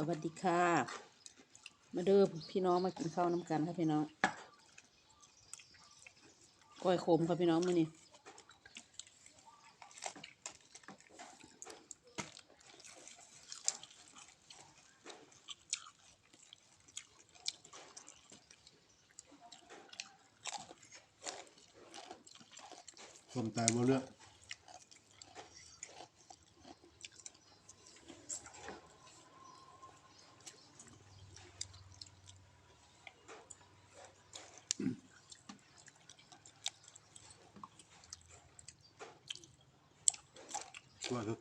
สวัสดีค่ะ มาเด้อพี่น้องมากินข้าวน้ำกันค่ะพี่น้องก้อยขมค่ะพี่น้องมื้อนี้คนตายบ่เลือก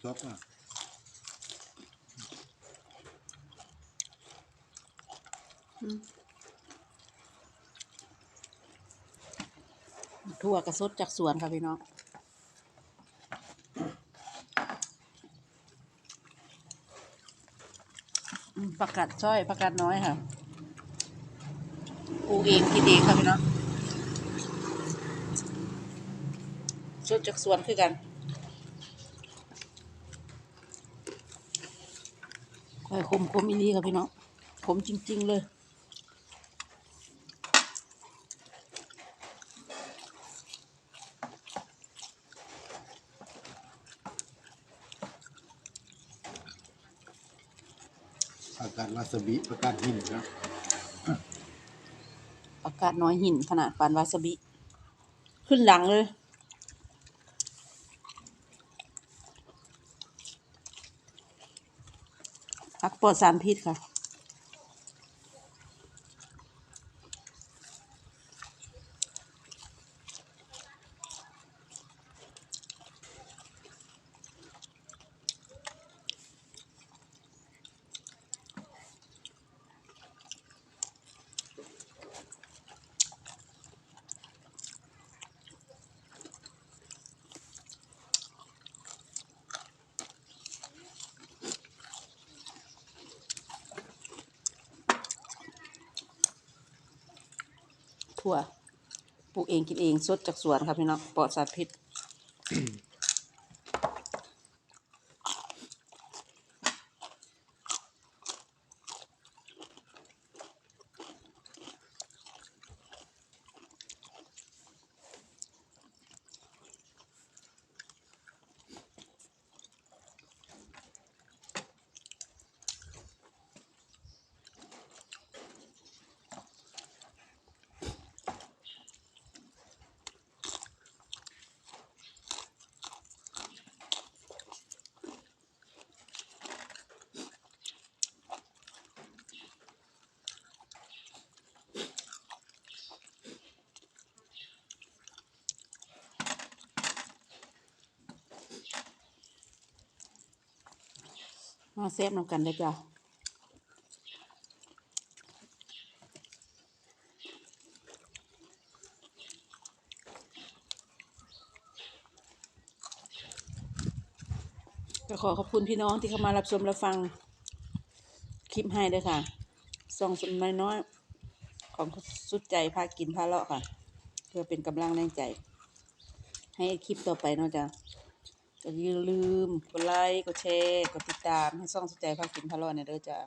ตัวทดๆอะทั่วกระสดจากสวนค่ะพี่น้องอืมประกาศช่อยประกาศน้อยค่ะปูเองกินเองค่ะพี่น้องสดจากสวนคือกัน ค่อยคมคมอีนีค่ะพี่น้องคมจริง ๆ เลย อากาศวาซาบิประกาศหินครับอากาศน้อยหินขนาดปานวาซาบิ ขึ้นหลังเลย พักปลอดสารพิษค่ะ ถั่วปลูกเองกินเองสดจากสวนครับพี่น้องปลอดสารพิษ มาเซฟนำกันได้จ้ะก็ขอขอบคุณพี่น้องที่เข้ามารับชมรับฟังคลิปให้ด้วยค่ะส่องสมน้อยของสุดใจพากินพาเลาะค่ะ เพื่อเป็นกำลังแรงใจ ให้คลิปต่อไปเนาะจ้ะ ก็อย่าลืมกดไลค์กดแชร์กดติดตามให้ช่องสนใจภาคกินพะโล้เนี่ยเด้อจ้า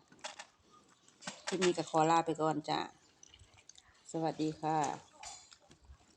คลิปนี้ก็ขอลาไปก่อนจ้าสวัสดีค่ะ